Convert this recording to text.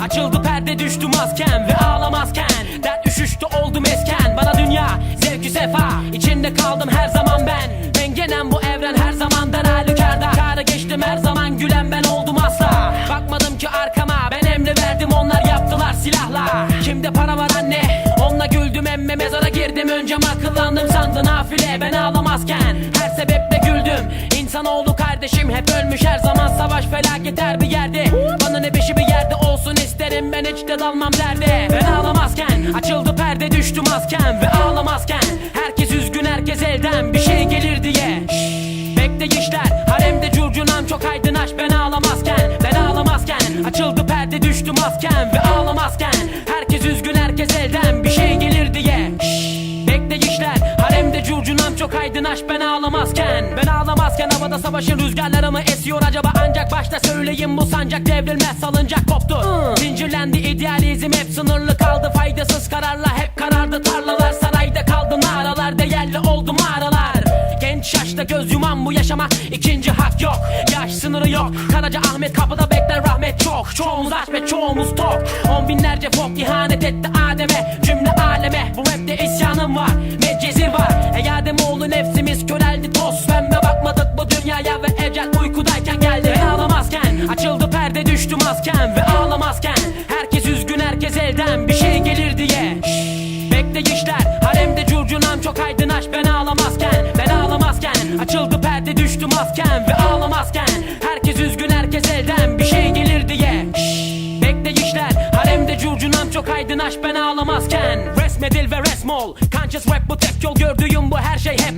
Açıldı perde düştü maskem ve ağlamazken. Dert üşüştü oldum esken. Bana dünya zevki sefa. İçinde kaldım her zaman ben. Mengenem bu evren her zamandan halükarda Kâra geçtim her zaman gülen ben oldum asla. Bakmadım ki arkama ben emri verdim onlar yaptılar silahla. Kimde para var anne? Onunla güldüm emme mezara girdim. Önce akıllandım sandın nafile ben ağlamazken Her sebeple güldüm. İnsanoğlu kardeşim hep ölmüş her zaman savaş felaket her ben hiç de dalmam derde. Ben ağlamazken açıldı perde düştü maskem Ve ağlamazken herkes üzgün herkes elden bir şey gelir diye. Şşş, Bekleyişler haremde curcunam çok aydın aş ben ağlamazken Ben ağlamazken açıldı perde düştü maskem Ve ağlamazken herkes üzgün herkes aş ben ağlamazken. Ben ağlamazken havada savaşın rüzgarları mı esiyor acaba? Ancak başta söyleyeyim bu sancak devrilmez salıncak koptu. Zincirlendi idealizm hep sınırlı kaldı. Faydasız kararla hep karardı. Tarlalar sarayda kaldı mağaralar değerli oldu mağaralar. Genç yaşta göz yuman bu yaşama ikinci hak yok. Yaş sınırı yok. Karaca Ahmet kapıda bekler rahmet çok. Çoğumuz aç ve çoğumuz tok. On binlerce fok ihanet etti Adem'e. Cümle nefsimiz köreldi toz Pembe bakmadık bu dünyaya ve ecel uykudayken geldi. Ben ağlamazken açıldı perde düştü maskem Ve ağlamazken herkes üzgün herkes elden bir şey gelir diye. Şşş, Bekleyişler haremde curcunam çok aydın aş ben ağlamazken Ben ağlamazken açıldı perde düştü maskem Ve ağlamazken herkes üzgün herkes elden bir şey gelir diye. Şşş, Bekleyişler haremde curcunam çok aydın aş ben ağlamazken Resmedil ve resmol Conscious rap bu tek yol gördüğüm bu her şey hep